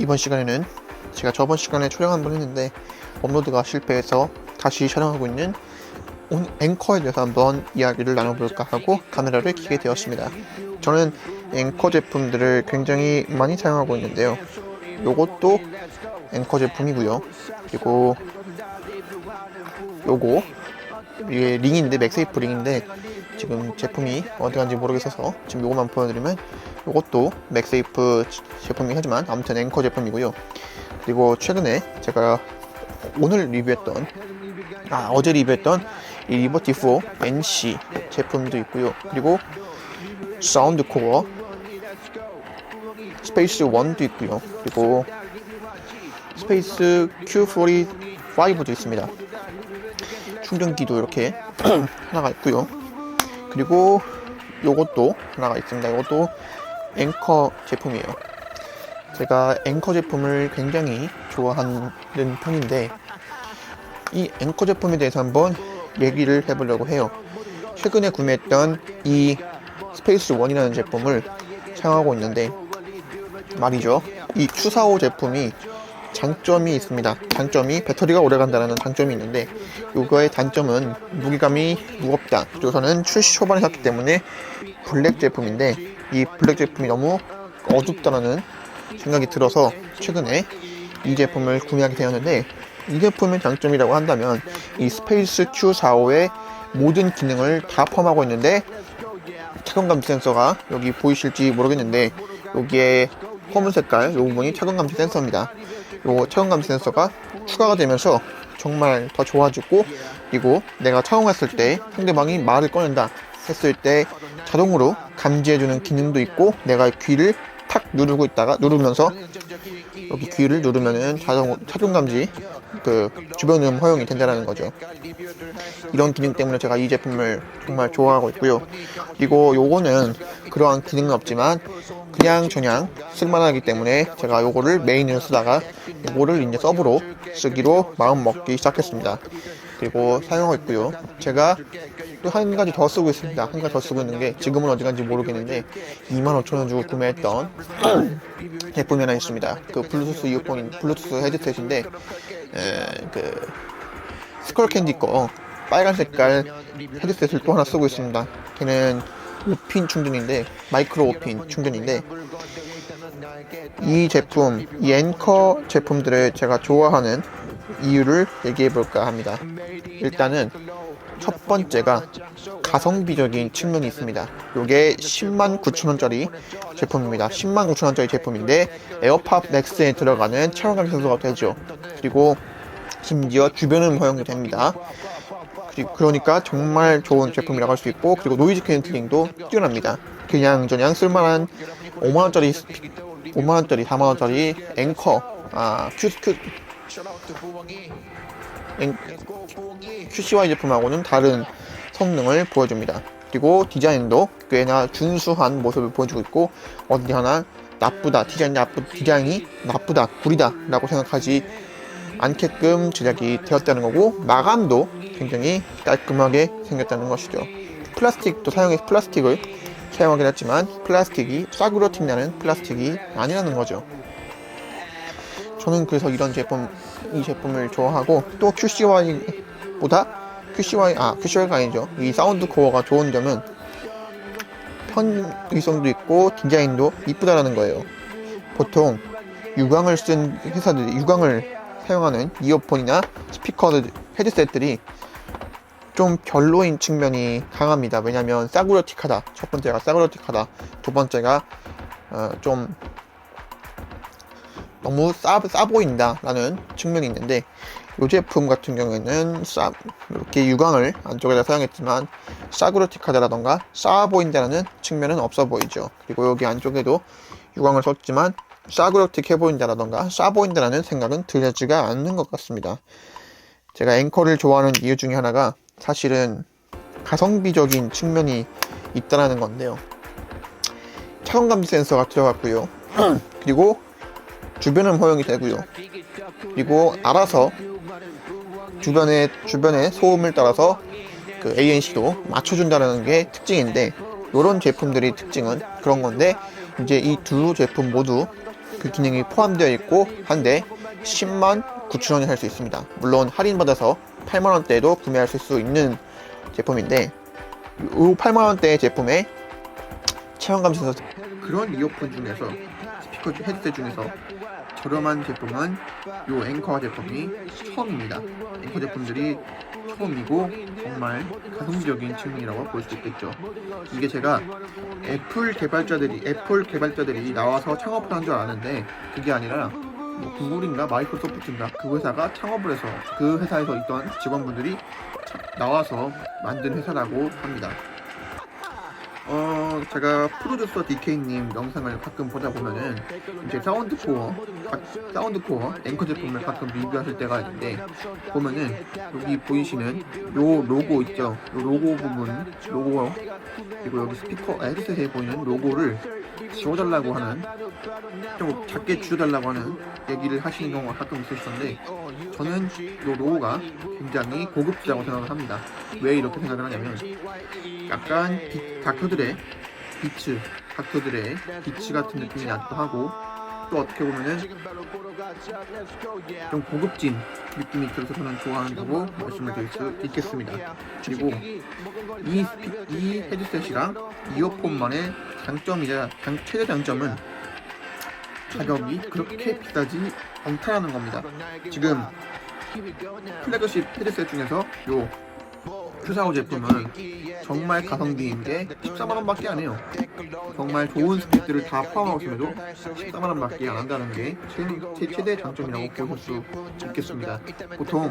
이번 시간에는 제가 저번 시간에 촬영 한 번 했는데 업로드가 실패해서 다시 촬영하고 있는 온- 앵커에 대해서 한번 이야기를 나눠볼까 하고 카메라를 켜게 되었습니다. 저는 앵커 제품들을 굉장히 많이 사용하고 있는데요. 요것도 앵커 제품이고요. 그리고 요거 이게 링인데 맥세이프 링인데 지금 제품이 어디 간지 모르겠어서 지금 요거만 보여드리면 요것도 맥세이프 제품이긴 하지만 아무튼 앵커 제품이고요. 그리고 최근에 제가 오늘 리뷰했던 아 어제 리뷰했던 이 리버티 4 NC 제품도 있고요. 그리고 사운드 코어 스페이스 1도 있고요. 그리고 스페이스 Q45도 있습니다. 충전기도 이렇게 하나가 있고요. 그리고 요것도 하나가 있습니다. 이것도 앵커 제품이에요. 제가 앵커 제품을 굉장히 좋아하는 편인데 이 앵커 제품에 대해서 한번 얘기를 해보려고 해요. 최근에 구매했던 이 스페이스 1이라는 제품을 사용하고 있는데 말이죠. 이 추사호 제품이 장점이 있습니다. 장점이 배터리가 오래 간다는 장점이 있는데 이거의 단점은 무게감이 무겁다. 우선은 출시 초반에 샀기 때문에 블랙 제품인데 이 블랙 제품이 너무 어둡다는 생각이 들어서 최근에 이 제품을 구매하게 되었는데 이 제품의 장점이라고 한다면 이 스페이스 Q45의 모든 기능을 다 포함하고 있는데 착용감지 센서가 여기 보이실지 모르겠는데 여기에 검은 색깔 이 부분이 착용감지 센서입니다. 요 착용감지 센서가 추가가 되면서 정말 더 좋아지고 그리고 내가 착용했을 때 상대방이 말을 꺼낸다 했을 때 자동으로 감지해주는 기능도 있고 내가 귀를 탁 누르고 있다가 누르면서 여기 귀를 누르면은 자동 착용 감지 그 주변 음 허용이 된다는 거죠. 이런 기능 때문에 제가 이 제품을 정말 좋아하고 있고요. 그리고 요거는 그러한 기능은 없지만 그냥 저냥 쓸만하기 때문에 제가 요거를 메인으로 쓰다가 요거를 이제 서브로 쓰기로 마음 먹기 시작했습니다. 그리고 사용하고 있고요. 제가 또 한 가지 더 쓰고 있습니다. 한 가지 더 쓰고 있는 게 지금은 어디 간지 모르겠는데 25,000원 주고 구매했던 제품이 하나 있습니다. 그 블루투스 이어폰, 블루투스 헤드셋인데 에, 그 스컬 캔디 거 빨간 색깔 헤드셋을 또 하나 쓰고 있습니다. 걔는 5핀 충전인데 마이크로 5핀 충전인데 이 제품, 이 앵커 제품들을 제가 좋아하는 이유를 얘기해 볼까 합니다. 일단은 첫 번째가 가성비적인 측면이 있습니다. 이게 10만 9천 원짜리 제품입니다. 10만 9천 원짜리 제품인데 에어팟 맥스에 들어가는 체온감 센서가 되죠. 그리고 심지어 주변음 허용도 됩니다. 그러니까 정말 좋은 제품이라고 할 수 있고 그리고 노이즈 캔슬링도 뛰어납니다. 그냥 저냥 쓸만한 5만 원짜리 5만 원짜리 4만 원짜리 앵커 아 큐, 큐 앵, QCY 제품하고는 다른 성능을 보여줍니다. 그리고 디자인도 꽤나 준수한 모습을 보여주고 있고 어디 하나 나쁘다 디자인 나쁘 디자인이 나쁘다 구리다라고 생각하지 않게끔 제작이 되었다는 거고 마감도 굉장히 깔끔하게 생겼다는 것이죠. 플라스틱도 사용해서 플라스틱을 사용하긴 했지만 플라스틱이 싸구려 튀나는 플라스틱이 아니라는 거죠. 저는 그래서 이런 제품 이 제품을 좋아하고 또 QCY보다 QCY 아 QCY가 아니죠 이 사운드 코어가 좋은 점은 편의성도 있고 디자인도 이쁘다라는 거예요. 보통 유광을 쓴 회사들이 유광을 사용하는 이어폰이나 스피커 헤드셋들이 좀 별로인 측면이 강합니다. 왜냐면 싸구려틱하다. 첫 번째가 싸구려틱하다. 두 번째가 어, 좀 너무 싸, 싸 보인다라는 측면이 있는데 이 제품 같은 경우에는 싸 이렇게 유광을 안쪽에다 사용했지만 싸구려틱하다라던가 싸 보인다는 측면은 없어 보이죠. 그리고 여기 안쪽에도 유광을 썼지만 싸구려틱해 보인다라던가 싸 보인다라는 생각은 들지가 않는 것 같습니다. 제가 앵커를 좋아하는 이유 중에 하나가 사실은 가성비적인 측면이 있다라는 건데요. 차원감지 센서가 들어갔고요. 그리고 주변음 허용이 되고요. 그리고 알아서 주변의 주변의 소음을 따라서 그 ANC도 맞춰준다는 게 특징인데 이런 제품들이 특징은 그런 건데 이제 이 두 제품 모두 그 기능이 포함되어 있고 한데 10만 9천 원에 살 수 있습니다. 물론 할인받아서 8만 원대에도 구매할 수 있는 제품인데 이 8만 원대 제품에 체험감 센서 그런 이어폰 중에서 스피커 중 헤드셋 중에서 저렴한 제품은 요 앵커 제품이 처음입니다. 앵커 제품들이 처음이고 정말 가성비적인 측면이라고 볼 수 있겠죠. 이게 제가 애플 개발자들이 애플 개발자들이 나와서 창업을 한 줄 아는데 그게 아니라 뭐 구글인가 마이크로소프트인가 그 회사가 창업을 해서 그 회사에서 있던 직원분들이 차- 나와서 만든 회사라고 합니다. 어 제가 프로듀서 DK님 영상을 가끔 보다 보면은 이제 사운드 코어 가- 사운드 코어 앵커 제품을 가끔 리뷰하실 때가 있는데 보면은 여기 보이시는 요 로고 있죠? 요 로고 부분 로고 그리고 여기 스피커 아, 헤드셋에 보이는 로고를 지워달라고 하는 좀 작게 줄여달라고 하는 얘기를 하시는 경우가 가끔 있으시던데 저는 요 로고가 굉장히 고급지다고 생각을 합니다. 왜 이렇게 생각을 하냐면 약간 비- 닥 터들의 비츠 닥터들의 비츠 같은 느낌이 나기도 하고 또 어떻게 보면은 좀 고급진 느낌이 들어서 저는 좋아한다고 말씀을 드릴 수 있겠습니다. 그리고 이, 이 헤드셋이랑 이어폰만의 장점이자 장, 최대 장점은 가격이 그렇게 비싸지 않다라는 겁니다. 지금 플래그십 헤드셋 중에서 요 큐사오 제품은 정말 가성비인 게 14만원밖에 안 해요. 정말 좋은 스펙들을 다 포함하고서도 14만원밖에 안 한다는 게 최, 제 최대 장점이라고 보실 수 있겠습니다. 보통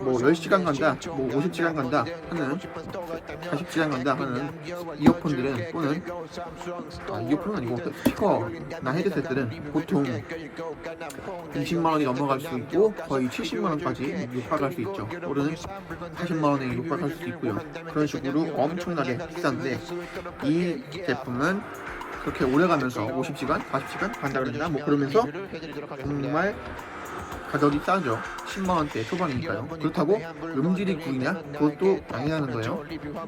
뭐 10시간 간다, 뭐 50시간 간다 하는 40시간 간다 하는 이어폰들은 또는 아, 이어폰은 아니고 스피커나 헤드셋들은 보통 20만원이 넘어갈 수 있고 거의 70만원까지 육박할 수 있죠. 또는 40만원에 육박할 수도 있고요. 그런 식으로 엄청나게 비싼데 이 제품은 그렇게 오래 가면서 50시간, 40시간 간다 그랬나? 뭐 그러면서 정말 가격이 싸죠. 10만원대 초반이니까요. 그렇다고 음질이 구리냐? 그것도 아니라는 거예요.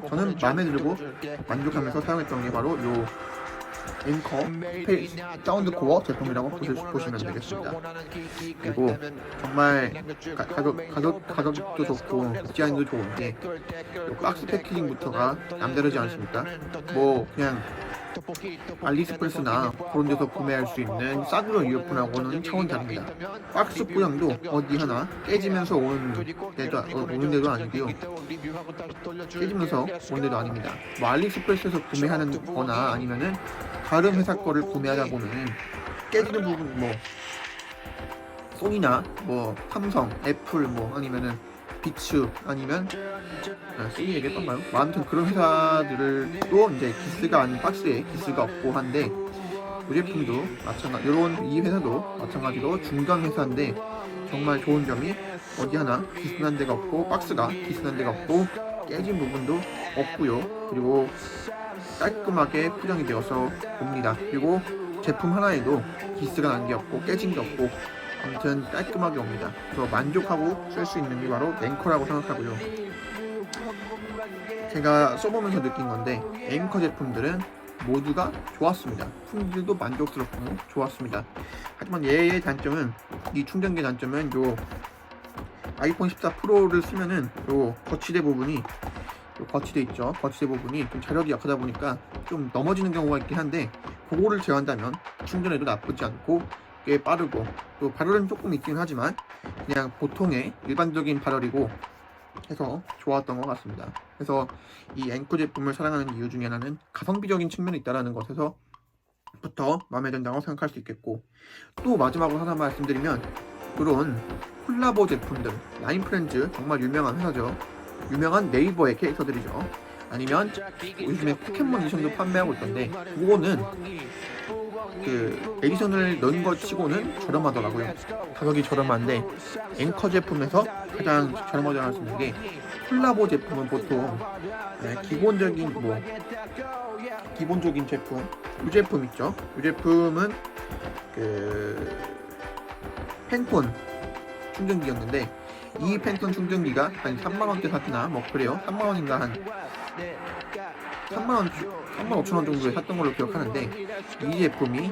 저는 마음에 들고 만족하면서 사용했던 게 바로 요 앵커 페이 사운드 코어 제품이라고 보시, 보시 면 되겠습니다. 그리고 정말 가, 가격, 가격, 가격도 좋고 디자인도 좋은데 요 박스 패키징부터가 남다르지 않습니까? 뭐 그냥 알리스프레스나 그런 데서 구매할 수 있는 싸구려 이어폰하고는 차원 다릅니다. 박스 포장도 어디 하나 깨지면서 오는 데도, 어, 오는 데도 아니고요. 깨지면서 오는 데도 아닙니다. 뭐 알리스프레스에서 구매하는 거나 아니면은 다른 회사 거를 구매하다 보면은 깨지는 부분 뭐 소니나 뭐 삼성, 애플 뭐 아니면은 비츠 아니면 아, 소니 얘기했던가요? 뭐 아무튼 그런 회사들도 이제 기스가 아닌 박스에 기스가 없고 한데 이 제품도 마찬가지 이런 이 회사도 마찬가지로 중간 회사인데 정말 좋은 점이 어디 하나 기스난 데가 없고 박스가 기스난 데가 없고 깨진 부분도 없고요 그리고 깔끔하게 포장이 되어서 옵니다 그리고 제품 하나에도 기스가 난 게 없고 깨진 게 없고 아무튼 깔끔하게 옵니다 그래서 만족하고 쓸 수 있는 게 바로 앵커라고 생각하고요 제가 써보면서 느낀 건데 앵커 제품들은 모두가 좋았습니다. 품질도 만족스럽고 좋았습니다. 하지만 얘의 단점은 이 충전기 단점은 요 아이폰 14 프로를 쓰면은 요 거치대 부분이 요 거치대 있죠. 거치대 부분이 좀 자력이 약하다 보니까 좀 넘어지는 경우가 있긴 한데 그거를 제외한다면 충전에도 나쁘지 않고 꽤 빠르고 또 발열은 조금 있긴 하지만 그냥 보통의 일반적인 발열이고 해서 좋았던 것 같습니다. 그래서 이 앵커 제품을 사랑하는 이유 중에 하나는 가성비적인 측면이 있다는 것에서 부터 마음에 든다고 생각할 수 있겠고 또 마지막으로 하나 말씀드리면 그런 콜라보 제품들 라인 프렌즈 정말 유명한 회사죠 유명한 네이버의 캐릭터들이죠 아니면 요즘에 포켓몬 에디션도 판매하고 있던데 그거는 그 에디션을 넣은 것 치고는 저렴하더라고요. 가격이 저렴한데 앵커 제품에서 가장 저렴하지 있는 게 콜라보 제품은 보통 네, 기본적인 뭐 기본적인 제품 이 제품 있죠? 이 제품은 그 팬톤 충전기였는데 이 팬톤 충전기가 한 3만원대 사트나 뭐 그래요. 3만원인가 한 3만원 35,000원 정도에 샀던 걸로 기억하는데 이 제품이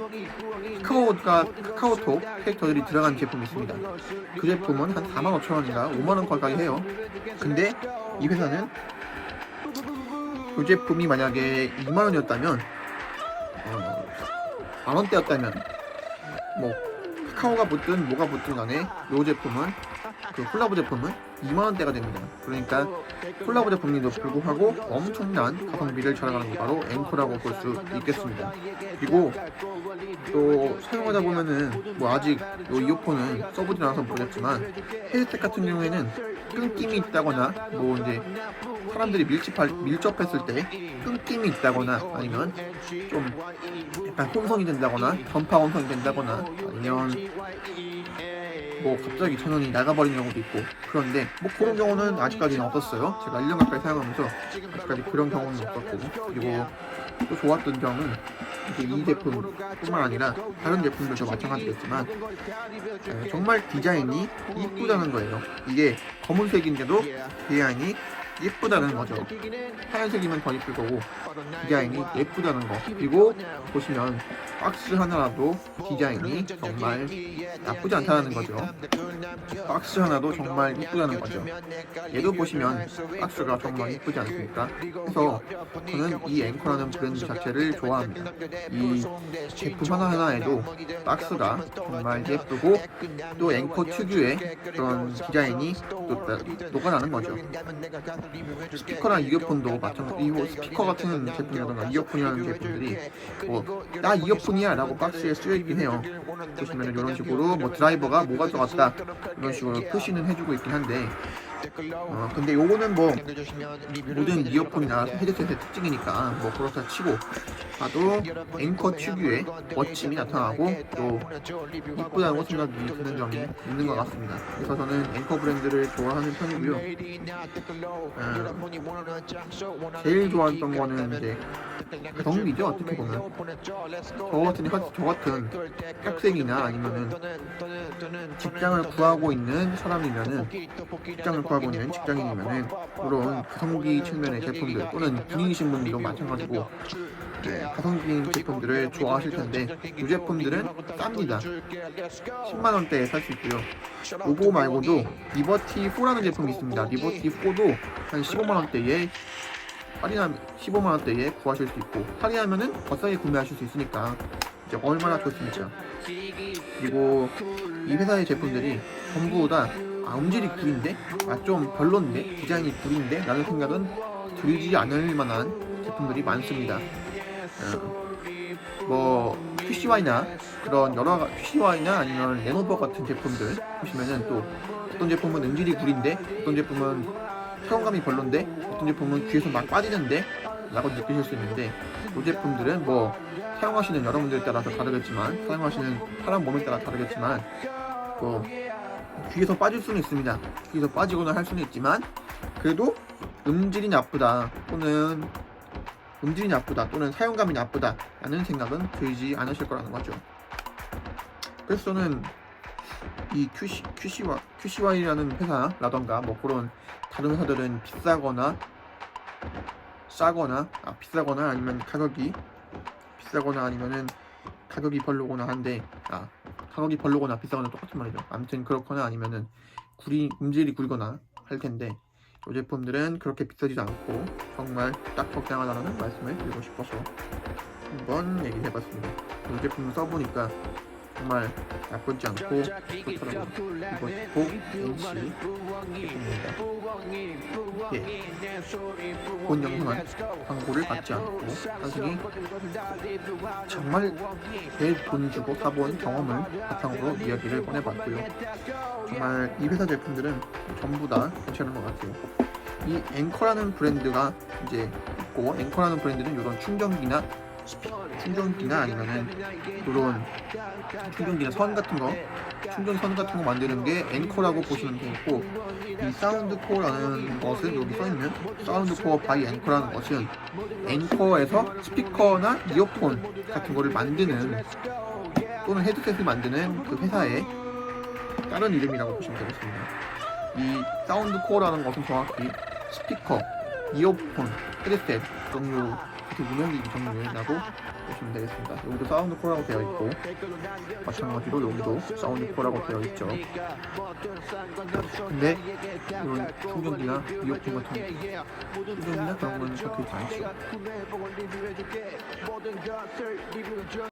카카오가 카카오톡 캐릭터들이 들어간 제품이 있습니다. 그 제품은 한 45,000원인가 5만원 가까이 해요. 근데 이 회사는 그 제품이 만약에 2만원이었다면 어, 만원대였다면 뭐 카카오가 붙든 뭐가 붙든 간에 이 제품은 그 콜라보 제품은 2만원대가 됩니다. 그러니까 콜라보 제품임에도 불구하고 엄청난 가성비를 자랑하는 게 바로 앵커라고 볼 수 있겠습니다. 그리고 또 사용하다 보면은 뭐 아직 요 이어폰은 써보진 않아서 모르겠지만 헤드셋 같은 경우에는 끊김이 있다거나 뭐 이제 사람들이 밀집할, 밀접했을 때 끊김이 있다거나 아니면 좀 약간 혼선이 된다거나 전파 혼선이 된다거나 아니면 뭐 갑자기 전원이 나가버린 경우도 있고 그런데 뭐 그런 경우는 아직까지는 없었어요. 제가 1년 가까이 사용하면서 아직까지 그런 경우는 없었고 그리고 또 좋았던 점은 이제 이 제품뿐만 아니라 다른 제품들도 마찬가지겠지만 에, 정말 디자인이 이쁘다는 거예요. 이게 검은색인데도 디자인이 예쁘다는 거죠. 하얀색이면 더 예쁠 거고 디자인이 예쁘다는 거. 그리고 보시면 박스 하나라도 디자인이 정말 나쁘지 않다는 거죠. 박스 하나도 정말 이쁘다는 거죠. 얘도 보시면 박스가 정말 이쁘지 않습니까? 그래서 저는 이 앵커라는 브랜드 자체를 좋아합니다. 이 제품 하나하나에도 박스가 정말 예쁘고 또 앵커 특유의 그런 디자인이 또 녹아나는 거죠. 스피커랑 이어폰도 마찬가지 이 스피커 같은 제품이라던가 이어폰이라는 제품들이 뭐나 이어폰 이야? 라고 박스에 쓰여있긴 해요. 보시면 이런 식으로 뭐 드라이버가 뭐가 들어갔다. 이런 식으로 표시는 해주고 있긴 한데. 어 근데 요거는 뭐 모든 이어폰이나 헤드셋의 특징이니까 뭐 그렇다 치고 봐도 앵커 특유의 멋짐이 나타나고 또 이쁘다고 생각이 드는 점이 있는 것 같습니다. 그래서 저는 앵커 브랜드를 좋아하는 편이고요. 음, 제일 좋아했던 거는 이제 가성비죠 어떻게 보면. 저 같은 저 같은 학생이나 아니면은 직장을 구하고 있는 사람이면은 직장을 구하고 있는 직장인이면은 물론 가성비 측면의 제품들 또는 분위기신 분들도 마찬가지고 네, 가성비 제품들을 좋아하실 텐데 이 제품들은 쌉니다. 10만 원대에 살 수 있고요. 요거 말고도 리버티 4라는 제품이 있습니다. 리버티 4도 한 15만 원대에 할인하면 15만 원대에 구하실 수 있고 할인하면은 더 싸게 구매하실 수 있으니까 이제 얼마나 좋습니까? 그리고 이 회사의 제품들이 전부 다 아, 음질이 구린데 아 좀 별론데 디자인이 구린데 라는 생각은 들지 않을 만한 제품들이 많습니다. 어, 뭐 PCY나 그런 여러 가- PCY나 아니면 레노버 같은 제품들 보시면은 또 어떤 제품은 음질이 구린데 어떤 제품은 사용감이 별론데 어떤 제품은 귀에서 막 빠지는데? 라고 느끼실 수 있는데 이 제품들은 뭐 사용하시는 여러분들에 따라서 다르겠지만 사용하시는 사람 몸에 따라 다르겠지만 뭐 귀에서 빠질 수는 있습니다. 귀에서 빠지거나 할 수는 있지만 그래도 음질이 나쁘다 또는 음질이 나쁘다 또는 사용감이 나쁘다 라는 생각은 들지 않으실 거라는 거죠. 그래서 저는 이 QC, QCY, QCY라는 회사라던가 뭐 그런 다른 회사들은 비싸거나 싸거나 아, 비싸거나 아니면 가격이 비싸거나 아니면은 가격이 별로거나 한데 아 가격이 별로거나 비싸거나 똑같은 말이죠. 아무튼 그렇거나 아니면은 구리 음질이 구리거나 할 텐데 이 제품들은 그렇게 비싸지도 않고 정말 딱 적당하다는 말씀을 드리고 싶어서 한번 얘기를 해봤습니다. 이 제품을 써보니까 정말 나쁘지 않고 좋더라고요 이거 복 NC 제품입니다 예. 본 영상은 광고를 받지 않고 단순히 정말 내돈 주고 사본 경험을 바탕으로 이야기를 꺼내봤고요. 정말 이 회사 제품들은 전부 다 괜찮은 것 같아요. 이 앵커라는 브랜드가 이제 있고 앵커라는 브랜드는 이런 충전기나 충전기나 아니면은 이런 충전기나 선 같은 거 충전선 같은 거 만드는 게 앵커라고 보시면 되겠고 이 사운드 코어라는 것은 여기 써있는 사운드 코어 바이 앵커라는 것은 앵커에서 스피커나 이어폰 같은 거를 만드는 또는 헤드셋을 만드는 그 회사의 다른 이름이라고 보시면 되겠습니다. 이 사운드 코어라는 것은 정확히 스피커, 이어폰, 헤드셋 종류 이렇게 문형이 정리라고 보시면 되겠습니다. 여기도 사운드 코라고 되어 있고 마찬가지로 여기도 사운드 코라고 되어 있죠. 근데 이런 충전기나 이어폰 같은 충전기나 그런 거는 적혀 있지 않죠.